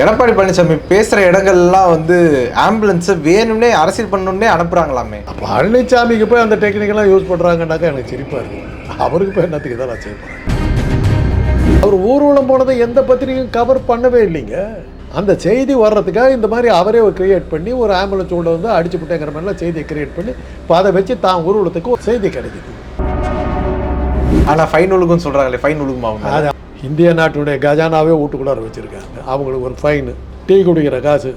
எடப்பாடி பழனிசாமி பேசுகிற இடங்கள்லாம் வந்து ஆம்புலன்ஸை வேணும்னே அரசியல் பண்ணணுன்னே அனுப்புகிறாங்களாமே பழனிசாமிக்கு போய் அந்த டெக்னிக்கெல்லாம் யூஸ் பண்ணுறாங்கன்னாக்கா எனக்கு சிரிப்பாக இருக்கு. அவருக்கு போய் என்னத்துக்கு இதான் நான் அவர் ஊர்வலம் போனதை எந்த பத்திரிகையும் கவர் பண்ணவே இல்லைங்க. அந்த செய்தி வர்றதுக்காக இந்த மாதிரி அவரே கிரியேட் பண்ணி ஒரு ஆம்புலன்ஸ் உள்ள வந்து அடிச்சு விட்டேங்கிற மாதிரிலாம் செய்தியை கிரியேட் பண்ணி இப்போ அதை வச்சு தான் ஊர்வலத்துக்கு ஒரு செய்தி கிடைக்குது. ஆனால் ஃபைன் ஒழுங்குன்னு சொல்கிறாங்களே ஃபைன் அவங்க? அது இந்திய நாட்டுடைய கஜானாவே வீட்டுக்குள்ளார வச்சுருக்காங்க. அவங்களுக்கு ஒரு ஃபைனு டீ குடிக்கிற காசு.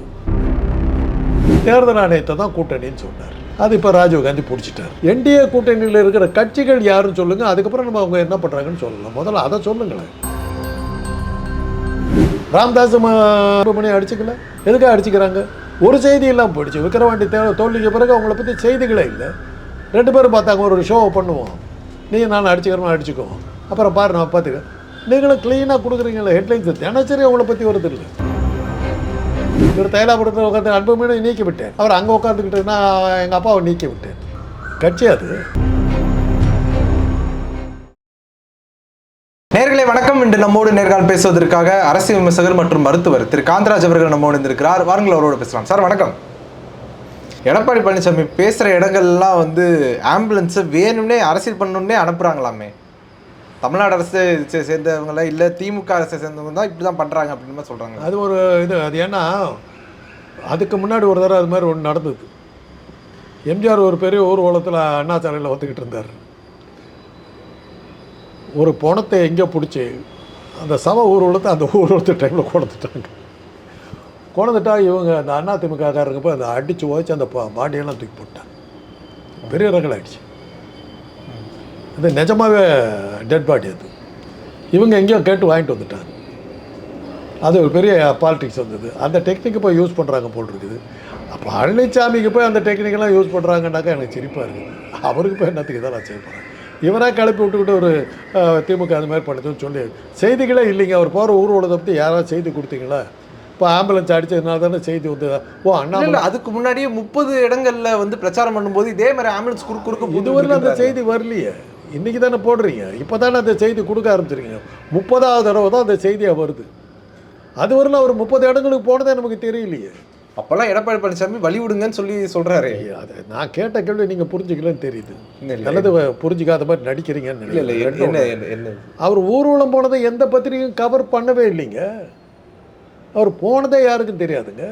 தேர்தல் ஆணையத்தை தான் கூட்டணின்னு சொன்னார். அது இப்போ ராஜீவ் காந்தி பிடிச்சிட்டார். என்டிஏ கூட்டணியில் இருக்கிற கட்சிகள் யாருன்னு சொல்லுங்கள் அதுக்கப்புறம் நம்ம அவங்க என்ன பண்ணுறாங்கன்னு சொல்லலாம். முதல்ல அதை சொல்லுங்களேன். ராம்தாஸ் மணி அடிச்சுக்கல? எதுக்காக அடிச்சுக்கிறாங்க? ஒரு செய்தி இல்லாமல் போயிடுச்சு. விக்கிரவாண்டி தே தோல்விக்கு பிறகு அவங்கள பற்றி செய்திகளே இல்லை. ரெண்டு பேரும் பார்த்தாங்க ஒரு ஷோவை பண்ணுவோம். நீ நான் அடிச்சுக்கிறோம் அடிச்சுக்குவோம் அப்புறம் பாரு நான் பார்த்துக்க நீங்களும் க்ளீனாக கொடுக்குறீங்களே ஹெட்லைன்ஸ் தினச்சரி அவங்கள பற்றி வருது இல்லை இவர் தைலாபுரத்தில் உட்காந்து அன்புமணி நீக்கி விட்டேன் அவர் அங்கே உட்காந்துக்கிட்டு நான் எங்கள் அப்பாவை நீக்கி விட்டேன். கட்சி அது. நேர்களை வணக்கம். இன்று நம்மோடு நேர்கால் பேசுவதற்காக அரசியல் விமர்சகர் மற்றும் மருத்துவர் திரு. காந்தராஜ் அவர்கள் நம்மோடு இருந்திருக்கிறார் வாருங்கள் அவரோட பேசலாம். சார் வணக்கம். எடப்பாடி பழனிசாமி பேசுகிற இடங்கள்லாம் வந்து ஆம்புலன்ஸை வேணும்னே அரசியல் பண்ணணுன்னே அனுப்புகிறாங்களாமே தமிழ்நாடு அரசு சேர்ந்தவங்கள இல்லை திமுக அரசை சேர்ந்தவங்க தான் இப்படி தான் பண்ணுறாங்க அப்படின்னு சொல்கிறாங்க அது ஒரு இது அது ஏன்னா அதுக்கு முன்னாடி ஒரு தடவை அது மாதிரி ஒன்று நடந்தது. எம்ஜிஆர் ஒரு பெரிய ஊர்வலத்தில் அண்ணா சாலையில் ஒத்துக்கிட்டு இருந்தார். ஒரு பணத்தை எங்கே பிடிச்சி அந்த சம ஊர்வலத்தை அந்த ஊர்வலத்து டைமில் கொண்டுட்டாங்க கொண்டுட்டா இவங்க அந்த அண்ணா திமுககாரங்க போய் அந்த அடித்து ஓச்சு அந்த பாடியெல்லாம் தூக்கி போட்டாங்க. பெரிய ரகல் அது நிஜமாவே டெட் பாடி அது. இவங்க எங்கேயோ கேட்டு வாங்கிட்டு வந்துட்டாங்க. அது ஒரு பெரிய பாலிடிக்ஸ் வந்தது. அந்த டெக்னிக்கை போய் யூஸ் பண்ணுறாங்க போல் இருக்குது. அப்போ பழனிசாமிக்கு போய் அந்த டெக்னிக்கெல்லாம் யூஸ் பண்ணுறாங்கன்னாக்கா எனக்கு சிரிப்பாக இருக்குது. அவருக்கு போய் என்னத்துக்கு நான் செய்ய போகிறேன் இவராக கிளப்பி விட்டுக்கிட்டு ஒரு திமுக அது மாதிரி பண்ணுதுன்னு சொல்லி செய்திகளே இல்லைங்க. அவர் போகிற ஊர்வலத்தை பற்றி யாராவது செய்தி கொடுத்தீங்களா? இப்போ ஆம்புலன்ஸ் அடிச்சதுனால தானே செய்தி வந்து ஓ அண்ணா இல்ல, அதுக்கு முன்னாடியே முப்பது இடங்கள்ல வந்து பிரச்சாரம் பண்ணும்போது இதே மாதிரி ஆம்புலன்ஸ் குறுக்கு குறுக்க இதுவரையிலும் அந்த செய்தி வரலையே. இன்றைக்கி தானே போடுறீங்க? இப்போ தானே அந்த செய்தி கொடுக்க ஆரம்பிச்சிருக்கீங்க. முப்பதாவது தடவை தான் அந்த செய்தியாக வருது. அது வரல அவர் முப்பது இடங்களுக்கு போனதே நமக்கு தெரியலையே. அப்பெல்லாம் எடப்பாடி பழனிசாமி வழி விடுங்கன்னு சொல்லி சொல்றாரு. ஐயா, அது நான் கேட்ட கேள்வி நீங்கள் புரிஞ்சுக்கலன்னு தெரியுது. நல்லது புரிஞ்சுக்காத மாதிரி நடிக்கிறீங்கன்னு இல்ல அவர் ஊர்வலம் போனதை எந்த பத்திரிகையும் கவர் பண்ணவே இல்லைங்க. அவர் போனதே யாருக்கும் தெரியாதுங்க.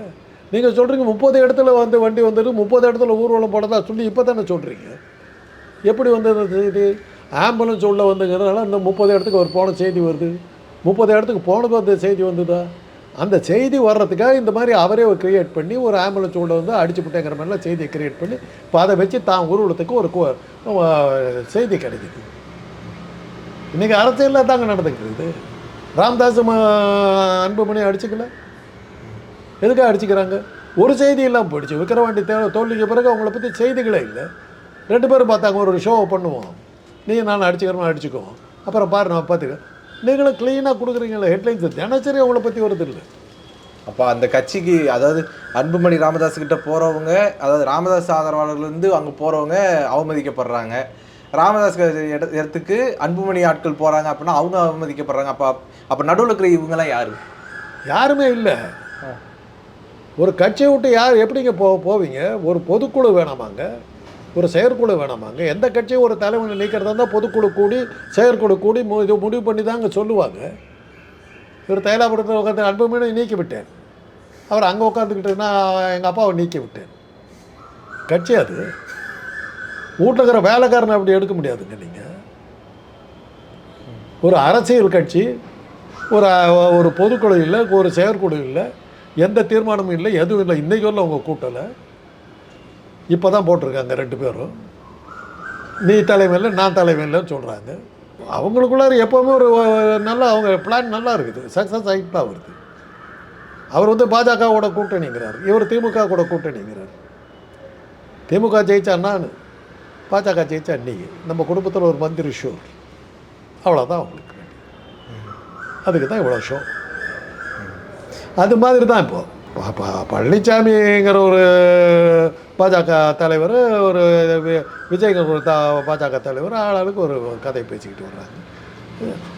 நீங்கள் சொல்கிறீங்க முப்பது இடத்துல வந்து வண்டி வந்துட்டு முப்பது இடத்துல ஊர்வலம் போனதா சொல்லி இப்போ தானே சொல்கிறீங்க எப்படி வந்தது செய்தி? ஆம்புலன்ஸ் உள்ளே வந்துங்கிறதுனால இந்த முப்பது இடத்துக்கு ஒரு போன செய்தி வருது. முப்பது இடத்துக்கு போனது அந்த செய்தி வந்ததா? அந்த செய்தி வர்றதுக்காக இந்த மாதிரி அவரே ஒரு க்ரியேட் பண்ணி ஒரு ஆம்புலன்ஸ் உள்ள வந்து அடிச்சு விட்டேங்கிற மாதிரிலாம் செய்தியை க்ரியேட் பண்ணி இப்போ அதை வச்சு தான் உருவத்துக்கு ஒரு செய்தி கிடைக்குது. இன்றைக்கி அரசியலில் தாங்க நடந்துக்கிறது ராம்தாஸ் அன்புமணி அடிச்சுக்கல? எதுக்காக அடிச்சுக்கிறாங்க? ஒரு செய்தி இல்லாமல் போயிடுச்சு. விக்கிரவாண்டி தே தோல்விக்கு பிறகு அவங்கள பற்றி செய்திகளே இல்லை. ரெண்டு பேரும் பார்த்தாங்க ஒரு ஷோவை பண்ணுவோம். நீ நான் அடிச்சுக்கிறோம் அடிச்சுக்குவோம் அப்புறம் பாரு நான் பார்த்துக்க நீங்களும் க்ளீனாக கொடுக்குறீங்களே ஹெட்லைன்ஸ் தினசரி அவங்கள பற்றி வருது இல்லை அப்ப அந்த கட்சிக்கு அதாவது அன்புமணி ராமதாஸ் கிட்ட போறவங்க அதாவது ராமதாஸ் ஆதரவாளர்கள் இருந்து அங்க போறவங்க அவமதிக்கப்படுறாங்க. ராமதாஸ் இடத்துக்கு அன்புமணி ஆட்கள் போறாங்க அப்படின்னா அவங்க அவமதிக்கப்படுறாங்க. அப்ப அப்ப நடுவுல இருக்கிற இவங்க எல்லாம் யாரு? யாருமே இல்லை. ஒரு கட்சியை விட்டு யார் எப்படிங்க போ போவீங்க? ஒரு பொதுக்குழு வேணாமாங்க. ஒரு செயற்குழு வேணாமாங்க எந்த கட்சியும் ஒரு தலைவனை நீக்கிறதா இருந்தால் பொதுக்குழு கூடி செயற்குழு கூடி மு இது முடிவு பண்ணி தாங்க சொல்லுவாங்க. இவர் தைலாபுரத்தில் உட்காந்து அன்புமணி நீக்கி விட்டேன். அவர் அங்கே உட்காந்துக்கிட்டு நான் எங்கள் அப்பாவை நீக்கி விட்டேன். கட்சி அது. வீட்டில் இருக்கிற வேலைக்காரனை அப்படி எடுக்க முடியாதுங்க நீங்கள் ஒரு அரசியல் கட்சி ஒரு ஒரு பொதுக்குழு இல்லை ஒரு செயற்குழு இல்லை எந்த தீர்மானமும் இல்லை எதுவும் இல்லை. இன்றைக்கு உள்ள அவங்க கூட்டலை இப்போ தான் போட்டிருக்காங்க ரெண்டு பேரும். நீ தலைமையில் நான் தலைமையில்னு சொல்கிறாங்க அவங்களுக்குள்ளார எப்போவுமே ஒரு நல்லா அவங்க பிளான் நல்லா இருக்குது. சக்ஸஸ் ஆகிட்டு தான் வருது. அவர் வந்து பாஜகவோட கூட்டணிங்கிறார். இவர் திமுக கூட கூட்டணிங்கிறார். திமுக ஜெயிச்சா நான் பாஜக ஜெயிச்சா நீ நம்ம குடும்பத்தில் ஒரு மந்திரி ஷோர் அவ்வளோதான் அவங்களுக்கு அதுக்கு தான் இவ்வளோ ஷோ அது மாதிரி தான் இப்போ. ப- ப- பழனிசாமிங்கிற ஒரு பாஜக தலைவர் ஒரு வி- விஜய்ங்கிற ஒரு த பாஜக தலைவர் ஆளாளுக்கு ஒரு கதை பேசிக்கிட்டு வர்றாங்க.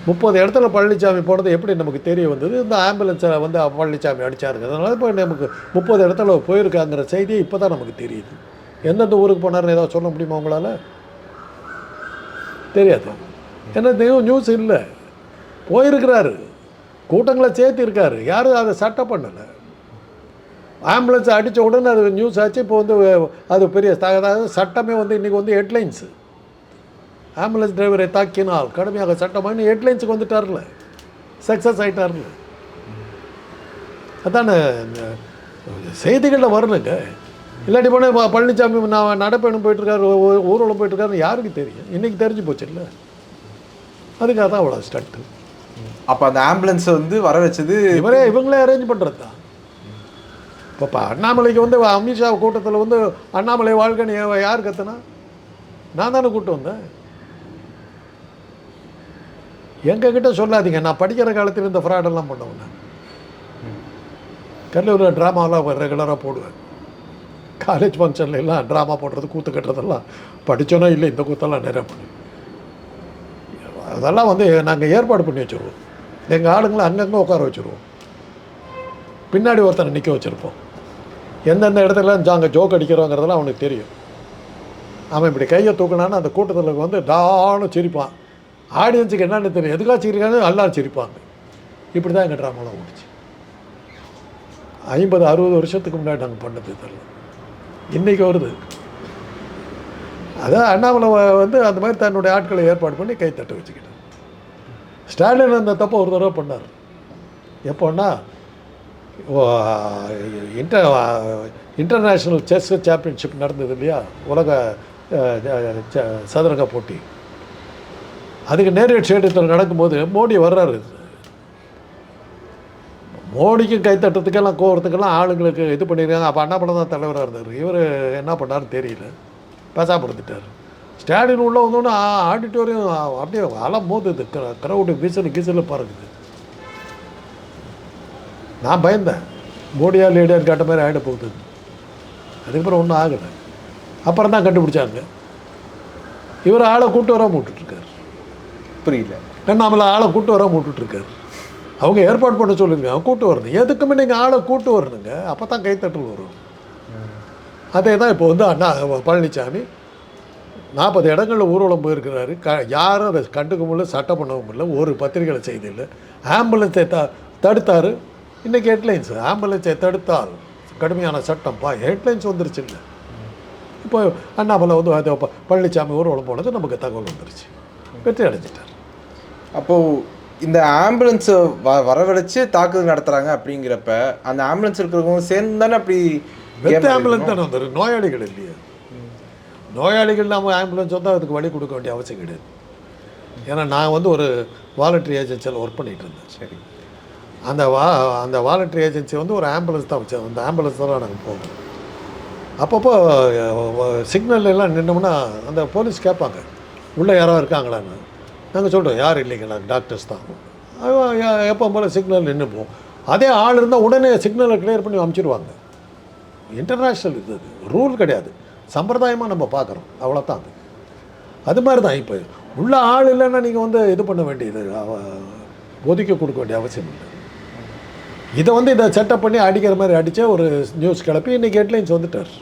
முப்பது இடத்துல பழனிசாமி போனது எப்படி நமக்கு தெரிய வந்தது? இந்த ஆம்புலன்ஸை வந்து பழனிசாமி அடித்தாருங்க அதனால இப்போ நமக்கு முப்பது இடத்துல போயிருக்காங்கிற செய்தி இப்போ தான் நமக்கு தெரியுது. எந்தெந்த ஊருக்கு போனாருன்னு ஏதாவது சொல்ல முடியுமா உங்களால்? தெரியாது. ஏன்னா நியூஸ் இல்லை. போயிருக்கிறாரு. கூட்டங்களை சேர்த்திருக்காரு. யாரும் அதை சட்டை பண்ணலை. ஆம்புலன்ஸ் அடித்த உடனே அது நியூஸ் ஆச்சு இப்போ வந்து அது பெரிய அதாவது சட்டமே வந்து இன்றைக்கி வந்து ஹெட்லைன்ஸு ஆம்புலன்ஸ் டிரைவரை தாக்கினால் கடுமையாக சட்டமானு ஹெட்லைன்ஸுக்கு வந்துட்டார்ல. சக்ஸஸ் ஆகிட்டார்ல அதானே செய்திகளில் வரணுங்க இல்லாட்டி போனால் பழனிசாமி நான் நடைப்பயணம் போயிட்டுருக்காரு ஊர்வலம் போயிட்டுருக்காரு யாருக்கு தெரியும்? இன்றைக்கி தெரிஞ்சு போச்சு இல்லை அதுக்காக தான் அவ்வளோ ஸ்டண்ட்டு அப்ப அந்த ஆம்புலன்ஸ் வந்து வர வச்சது இவரே இவங்களே அரேஞ்ச் பண்ணுறது தான் இப்போ இப்போ அண்ணாமலைக்கு வந்து அமித்ஷா கூட்டத்தில் வந்து அண்ணாமலை வாழ்க்கைன்னு யார் கத்துனா? நான் தானே கூப்பிட்டு வந்தேன். எங்ககிட்ட சொல்லாதீங்க நான் படிக்கிற காலத்தில் இந்த ஃப்ராடெல்லாம் பண்ணுவேன். நான் கல்லூரியில் ட்ராமாவெல்லாம் ரெகுலராக போடுவேன். காலேஜ் ஃபங்க்ஷன்ல எல்லாம் ட்ராமா போடுறது கூத்து கட்டுறதெல்லாம் படித்தோன்னா இல்லை இந்த கூத்தெல்லாம் நிறைய பண்ணி அதெல்லாம் வந்து நாங்கள் ஏற்பாடு பண்ணி வச்சுருவோம். எங்கள் ஆளுங்களை அங்கங்கே உட்கார வச்சுருவோம். பின்னாடி ஒருத்தனை நிற்க வச்சுருப்போம். எந்தெந்த இடத்துல அங்கே ஜோக் அடிக்கிறோங்கிறதெல்லாம் அவனுக்கு தெரியும். அவன் இப்படி கையை தூக்கினான்னு அந்த கூட்டத்தில் வந்து டான்னு சிரிப்பான். ஆடியன்ஸுக்கு என்னென்னு தெரியும். எதுக்காக சிரிக்கிறாங்க எல்லாரும் சிரிப்பாங்க. இப்படி தான் எங்கள் ட்ராமாலாம் ஓடிச்சு. ஐம்பது அறுபது வருஷத்துக்கு முன்னாடி நாங்கள் பண்ணது இதெல்லாம். இன்றைக்கி வருது. அதான் அண்ணாமலை வந்து அந்த மாதிரி தன்னுடைய ஆட்களை ஏற்பாடு பண்ணி கை தட்டு வச்சுக்கிட்டார். ஸ்டாலின் அந்த தப்பை ஒரு தடவை பண்ணார். எப்போன்னா இன்டர் இன்டர்நேஷ்னல் செஸ் சாம்பியன்ஷிப் நடந்தது இல்லையா? உலக ச- சதுரங்க போட்டி. அதுக்கு நேரடி ஸ்டேடியத்தில் நடக்கும்போது மோடி வர்றாரு. மோடிக்கும் கைத்தட்டுறதுக்கெல்லாம் கோவறதுக்கெல்லாம் ஆளுங்களுக்கு இது பண்ணியிருக்காங்க. அப்போ அண்ணாமலை தான் தலைவராக இருந்தார். இவர் என்ன பண்ணாருன்னு தெரியல. பேசாப்படுத்திட்டார் ஸ்டாலின் உள்ள வந்தோன்னே ஆடிட்டோரியம் அப்படியே அலம் மோதுது. க்ரௌடு விசில் கிசில் பறக்குது. நான் பயந்தேன். மோடியா லேடியார் கேட்ட மாதிரி ஆகிட போகுது. அதுக்கப்புறம் ஒன்றும் ஆகலை. அப்புறம் தான் கண்டுபிடிச்சாங்க. இவர் ஆளை கூட்டு வராமல் விட்டுட்ருக்காரு புரியல. நம்மளை ஆளை கூட்டு வராமல் விட்டுட்ருக்காரு அவங்க ஏற்பாடு பண்ண சொல்லுங்க. அவன் கூட்டு வரணும். எதுக்குமே நீங்கள் ஆளை கூட்டு வரணுங்க. அப்போ தான் கைத்தட்டல் வரும். அதே தான் இப்போ வந்து அண்ணா பழனிசாமி நாற்பது இடங்களில் ஊர்வலம் போயிருக்கிறாரு. க யாரும் அதை கண்டுக்க முடியல சட்டம் பண்ணவும் இல்லை ஒரு பத்திரிகையில் செய்தி இல்லை ஆம்புலன்ஸை த தடுத்தார். இன்றைக்கி ஹெட்லைன்ஸ் ஆம்புலன்ஸை தடுத்தால் கடுமையான சட்டம் பா ஹெட்லைன்ஸ் வந்துருச்சு இல்லை. இப்போ அண்ணாமலை வந்து அது பழனிசாமி ஊர்வலம் போனது நமக்கு தகவல் வந்துருச்சு. வெற்றி அடைஞ்சிட்டார். அப்போ இந்த ஆம்புலன்ஸ் வ வரவழைச்சு தாக்குதல் நடத்துறாங்க அப்படிங்கிறப்ப அந்த ஆம்புலன்ஸ் இருக்கிறவங்க சேர்ந்து தானே அப்படி வெத்த ஆம்புலன்ஸ் தானே வந்துரு நோயாளிகள் இல்லையே. நோயாளிகள் நம்ம ஆம்புலன்ஸ் வந்தால் அதுக்கு வழி கொடுக்க வேண்டிய அவசியம் கிடையாது. ஏன்னா நான் வந்து ஒரு வாலண்டரி ஏஜென்சியில் ஒர்க் பண்ணிகிட்டு இருந்தேன். சரி. அந்த வா அந்த வாலண்டரி ஏஜென்சி வந்து ஒரு ஆம்புலன்ஸ் தான் வச்சோம் அந்த ஆம்புலன்ஸ் தான் நாங்கள் போவோம். அப்பப்போ சிக்னல் எல்லாம் நின்னோம்னா அந்த போலீஸ் கேட்பாங்க. உள்ளே யாரோ இருக்காங்களான்னு. நாங்கள் சொல்கிறோம் யார் இல்லைங்க? நாங்கள் டாக்டர்ஸ் தான். எப்போ போல் சிக்னல் நின்றுப்போம் அதே ஆள் இருந்தால் உடனே சிக்னலை கிளியர் பண்ணி அமுச்சிடுவாங்க இன்டர்நேஷ்னல் இது ரூல் கிடையாது. சம்பிரதாயமாக நம்ம பார்க்குறோம் அவ்வளோதான் அது. அது மாதிரி தான் இப்போ. உள்ள ஆள் இல்லைன்னா நீங்கள் வந்து இது பண்ண வேண்டியது ஒதுக்கி கொடுக்க வேண்டிய அவசியம் இல்லை. இதை வந்து இதை செட்டப் பண்ணி அடிக்கிற மாதிரி அடித்தா ஒரு நியூஸ் கிளப்பி இன்றைக்கி ஹெட்லைன்ஸ் வந்துட்டார்.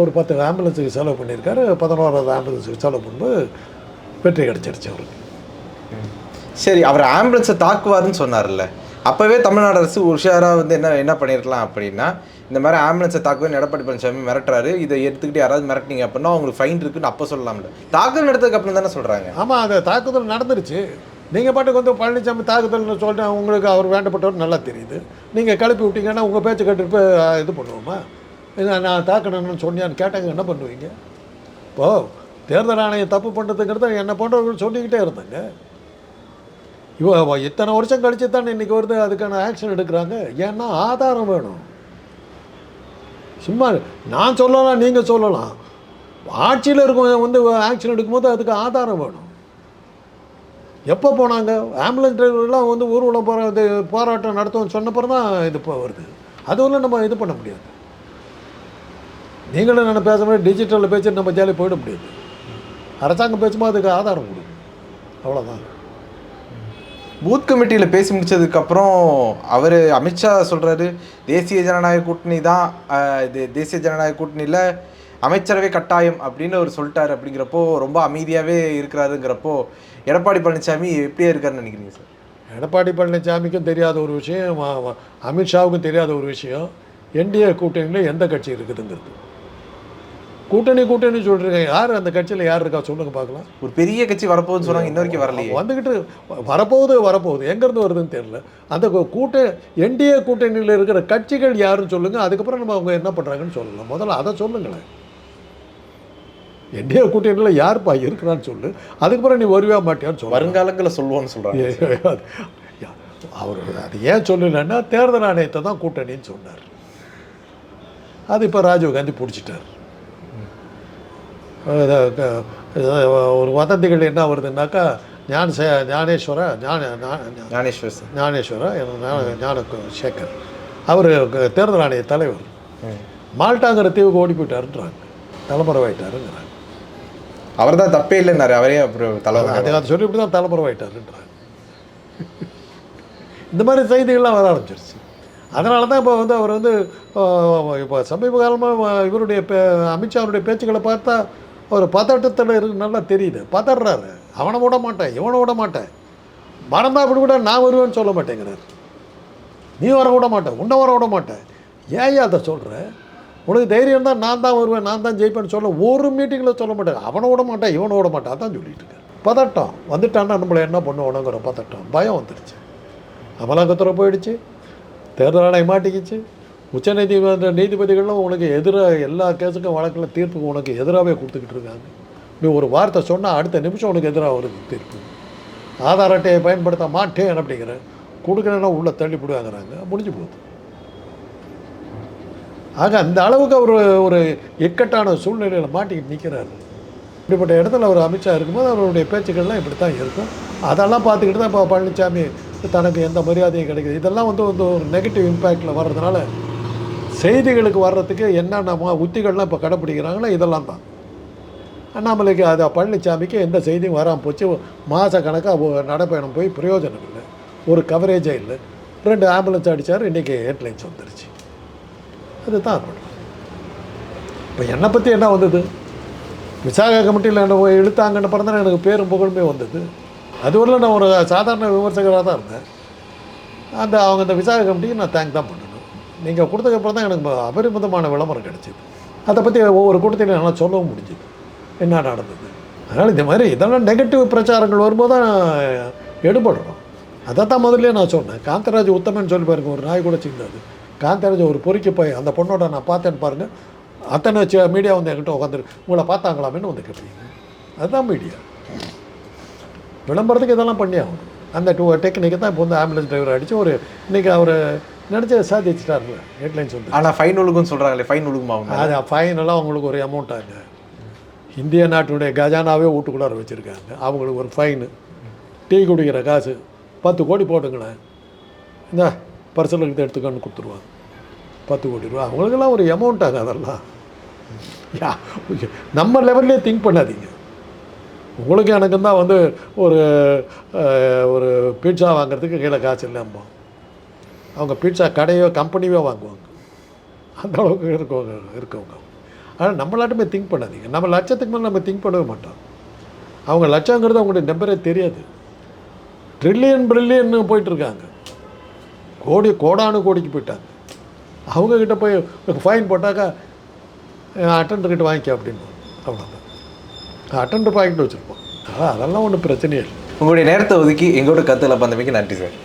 ஒரு பத்து ஆம்புலன்ஸுக்கு செலவு பண்ணியிருக்காரு. பதினோராவது ஆம்புலன்ஸுக்கு செலவு பண்ணும்போது வெற்றி கிடச்சிருச்சு அவருக்கு. சரி அவர் ஆம்புலன்ஸை தாக்குவாருன்னு சொன்னார்ல. அப்போவே தமிழ்நாடு அரசு உஷாராக வந்து என்ன என்ன பண்ணியிருக்கலாம் அப்படின்னா இந்த மாதிரி ஆம்புலன்ஸை தாக்குவேன் எடப்பாடி பழனிசாமி மிரட்டுறாரு இதை எடுத்துக்கிட்டு யாராவது மிரட்டினீங்க அப்படின்னா அவங்களுக்கு ஃபைன் இருக்குன்னு அப்போ சொல்லலாம்ல. தாக்குதல் நடத்ததுக்கு அப்புறம் தானே சொல்கிறாங்க ஆமாம் அந்த தாக்குதல் நடந்துருச்சு. நீங்கள் பாட்டுக்கு வந்து பழனிசாமி தாக்குதல்னு சொல்லிட்டு உங்களுக்கு அவர் வேண்டப்பட்டவர் நல்லா தெரியுது. நீங்கள் கிளப்பி விட்டீங்கன்னா உங்கள் பேச்சு கேட்டுட்டு இது பண்ணுவோமா? இல்லை நான் தாக்கணும்னு சொன்னியான்னு கேட்டாங்க என்ன பண்ணுவீங்க? இப்போது தேர்தல் ஆணையம் தப்பு பண்ணுறதுங்கிறத என்ன போன்றவர்கள் சொல்லிக்கிட்டே இருந்தாங்க. இவ இத்தனை வருஷம் கழிச்சு தான் இன்றைக்கி வருது அதுக்கான ஆக்ஷன் எடுக்கிறாங்க. ஏன்னா ஆதாரம் வேணும். சும்மா நான் சொல்லலாம் நீங்கள் சொல்லலாம். ஆட்சியில் இருக்கும் வந்து ஆக்ஷன் எடுக்கும்போது அதுக்கு ஆதாரம் வேணும். எப்போ போனாங்க? ஆம்புலன்ஸ் டிரைவர்லாம் வந்து ஊர்வலம் போகிற இது போராட்டம் நடத்துவோம்னு சொன்னப்பறம் தான் இது இப்போ வருது. அதுவும் நம்ம இது பண்ண முடியாது. நீங்களும் நான் பேச மாதிரி டிஜிட்டலில் பேச்சு நம்ம ஜாலியாக போயிட முடியாது. அரசாங்கம் பேசும்போது அதுக்கு ஆதாரம் கொடுக்கும் அவ்வளோதான் பூத் கமிட்டியில் பேசி முடித்ததுக்கப்புறம் அவர் அமித்ஷா சொல்கிறாரு தேசிய ஜனநாயக கூட்டணி தான் இது தேசிய ஜனநாயக கூட்டணியில் அமைச்சரவை கட்டாயம் அப்படின்னு அவர் சொல்லிட்டார் அப்படிங்கிறப்போ ரொம்ப அமைதியாகவே இருக்கிறாருங்கிறப்போ எடப்பாடி பழனிசாமி எப்படியா இருக்காருன்னு நினைக்கிறீங்க சார்? எடப்பாடி பழனிசாமிக்கும் தெரியாத ஒரு விஷயம் அமித்ஷாவுக்கும் தெரியாத ஒரு விஷயம் என்டிஏ கூட்டணியில் எந்த கட்சி இருக்குதுங்கிறது. கூட்டணி கூட்டணி சொல்கிறீங்க யார் அந்த கட்சியில் யார் இருக்கா சொல்லுங்க பார்க்கலாம். ஒரு பெரிய கட்சி வரப்போகுதுன்னு சொன்னாங்க இன்ன வரைக்கும் வரலையே. வந்துக்கிட்டு வரப்போகுது வரப்போகுது. எங்கேருந்து வருதுன்னு தெரியல. அந்த கூட்ட என்டிஏ கூட்டணியில் இருக்கிற கட்சிகள் யாருன்னு சொல்லுங்கள் அதுக்கப்புறம் நம்ம அவங்க என்ன பண்ணுறாங்கன்னு சொல்லலாம். முதல்ல அதை சொல்லுங்களேன். என்டிஏ கூட்டணியில் யார்ப்பா இருக்கிறான்னு சொல்லு. அதுக்கப்புறம் நீ வருவியா மாட்டியான்னு சொல்லு. வருங்காலங்களில் சொல்லுவோன்னு சொல்கிறாங்க அவர் அது ஏன் சொல்லலைன்னா தேர்தல் ஆணையத்தை தான் கூட்டணின்னு சொன்னார். அது இப்போ ராஜீவ்காந்தி பிடிச்சிட்டார். அது, க- இது, ஒரு வதந்திகள் என்ன வருதுன்னாக்கா ஞான சே- ஞானேஸ்வர ஞான ஞானேஸ்வர் ஞானேஸ்வர ஞான ஞான சேகர் அவர் தேர்தல் ஆணைய தலைவர். மால்டாங்கிற தீவுக்கு ஓடி போயிட்டாருன்றாங்க. தலைமுறைவாயிட்டாருங்கிறாங்க. அவர் தான் தப்பே இல்லைன்னாரு. அவரே அப்புறம் தலைவர் அதை அதை சொல்லி இப்படி தான் தலைமுறைவாயிட்டாருன்றாங்க இந்த மாதிரி செய்திகள்லாம் வர ஆரம்பிச்சிருச்சு. அதனால தான் இப்போ வந்து அவர் வந்து இப்போ சமீப காலமாக இவருடைய பே அமித்ஷாவுடைய பேச்சுக்களை பார்த்தா ஒரு பதட்டத்தில் இருக்கு நல்லா தெரியுது. பதறாரு. அவனை விட மாட்டேன் இவனை விட மாட்டேன். மறந்தா அப்படி விட நான் வருவேன்னு சொல்ல மாட்டேங்கிறார். நீ வர விட மாட்டேன் உன்னை வர விட மாட்டேன். ஏன் அதை சொல்கிற உனக்கு தைரியம் தான் நான் தான் வருவேன் நான் தான் ஜெயிப்பேன்னு சொல்ல ஒரு மீட்டிங்கில் சொல்ல மாட்டேன். அவனை விட மாட்டேன் இவனை விட மாட்டான். தான் சொல்லிட்டு இருக்கேன் பதட்டம். வந்துட்டான்னா நம்மளை என்ன பண்ணுவோனுங்கிற பதட்டம். பயம் வந்துடுச்சு அமலாக்கத்துறை போயிடுச்சு. தேர்தல் ஆணையம் மாட்டிக்கிச்சு. உச்சநீதிமன்ற நீதிபதிகளும் உனக்கு எதிராக எல்லா கேஸுக்கும் வழக்கில் தீர்ப்புக்கு உனக்கு எதிராகவே கொடுத்துக்கிட்டு இருக்காங்க. நீ ஒரு வார்த்தை சொன்னால் அடுத்த நிமிஷம் உனக்கு எதிராக வருது தீர்ப்பு. ஆதார் அட்டையை பயன்படுத்த மாட்டேன் அப்படிங்கிற கொடுக்குறேன்னா உள்ளே தள்ளி போடுவாங்கிறாங்க முடிஞ்சு போகுது. ஆக அந்த அளவுக்கு அவர் ஒரு இக்கட்டான சூழ்நிலையில் மாட்டிக்கிட்டு நிற்கிறாரு இப்படிப்பட்ட இடத்துல அவர் அமித்ஷா இருக்கும்போது அவருடைய பேச்சுக்கள்லாம் இப்படி தான் இருக்கும். அதெல்லாம் பார்த்துக்கிட்டு தான் இப்போ பழனிசாமி தனக்கு எந்த மரியாதையும் கிடைக்குது. இதெல்லாம் வந்து வந்து ஒரு நெகட்டிவ் இம்பேக்டில் வர்றதுனால செய்திகளுக்கு வர்றதுக்கு என்னென்ன உத்திகள்லாம் இப்போ கடைப்பிடிக்கிறாங்களோ இதெல்லாம் தான். அண்ணாமலைக்கு அது பழனிசாமிக்கு எந்த செய்தியும் வராமல் போச்சு. மாத கணக்காக நடைப்பயணம் போய் பிரயோஜனம் இல்லை. ஒரு கவரேஜே இல்லை. ரெண்டு ஆம்புலன்ஸ் அடித்தார் இன்றைக்கி ஹெட்லைன்ஸ் வந்துருச்சு. அதுதான் இருக்கணும் இப்போ என்னை பற்றி என்ன வந்தது? விசாக கமிட்டியில் என்ன போய் இழுத்தாங்கன்னு பிறந்தா எனக்கு பேரும் புகழுமே வந்தது. அதுவரையில் நான் ஒரு சாதாரண விமர்சகராக தான் இருந்தேன். அந்த அவங்க அந்த விசாக கமிட்டிக்கு நான் தேங்க் தான் பண்ணணும். நீங்கள் கொடுத்ததுக்கப்புறம் தான் எனக்கு அபரிமிதமான விளம்பரம் கிடச்சிது. அதை பற்றி ஒவ்வொரு கூட்டத்திலையும் என்னால் சொல்லவும் முடிஞ்சுது. என்ன நடந்தது? அதனால் இந்த மாதிரி இதெல்லாம் நெகட்டிவ் பிரச்சாரங்கள் வரும்போது தான் எடுபடுறோம். அதை தான் முதல்ல நான் சொன்னேன். காந்தராஜ் உத்தமன் சொல்லி பாருங்க ஒரு நாய் கூட சின்னது. காந்தராஜ் ஒரு பொறிக்கு போய் அந்த பொண்ணோட நான் பார்த்தேன்னு பாருங்கள் அத்தனை மீடியா வந்து என்கிட்ட உட்காந்துரு உங்களை பார்த்தாங்களாமேன்னு வந்து கேட்பீங்க அதுதான் மீடியா விளம்பரத்துக்கு இதெல்லாம் பண்ணி ஆகணும். அந்த டூ டெக்னிக்கை தான் இப்போ வந்து ஆம்புலன்ஸ் டிரைவர் அடித்து ஒரு இன்றைக்கி அவர் நினச்சி சாதிச்சிட்டார்ல ஹெட்லைன்ஸ் வந்து. ஆனால் ஃபைன் ஒழுங்குன்னு சொல்கிறாங்களே ஃபைன் ஒழுங்குமா அவங்க? அது ஃபைனலாக அவங்களுக்கு ஒரு அமௌண்ட் ஆங்க இந்திய நாட்டினுடைய கஜானாவே வீட்டுக்குள்ளார வச்சுருக்காங்க. அவங்களுக்கு ஒரு ஃபைனு டீ குடிக்கிற காசு பத்து கோடி போட்டுங்களேன். இந்த பர்சலுக்கு எடுத்துக்கன்னு கொடுத்துருவாங்க. பத்து கோடி ரூபா. அவங்களுக்கெல்லாம் ஒரு அமௌண்ட் ஆகும் அதெல்லாம் யா நம்ம லெவல்லே திங்க் பண்ணாதீங்க. உங்களுக்கு எனக்கு தான் வந்து ஒரு ஒரு பீட்சா வாங்குறதுக்கு கீழே காசு இல்லாமல் அவங்க பீட்சா கடையோ கம்பெனியோ வாங்குவாங்க. அந்த அளவுக்கு இருக்கவங்க இருக்கவங்க. ஆனால் நம்மளாட்டுமே திங்க் பண்ணாதீங்க. நம்ம லட்சத்துக்கு மேலே நம்ம திங்க் பண்ணவே மாட்டோம். அவங்க லட்சங்கிறது அவங்களுடைய நம்பரே தெரியாது. ட்ரில்லியன் ப்ரில்லியன் போயிட்டுருக்காங்க கோடி கோடானு கோடிக்கு போயிட்டாங்க. அவங்கக்கிட்ட போய் ஃபைன் போட்டாக்கா அட்டண்டர்கிட்ட வாங்கிக்க அப்படின்னு. அவ்வளோதான் அட்டண்டர் பாக்கெட் வச்சுருப்போம். அதெல்லாம் ஒன்றும் பிரச்சனையே இல்லை. உங்களுடைய நேரத்தை ஒதுக்கி எங்களோட கருத்துல பந்தமைக்கு நன்றி சார்.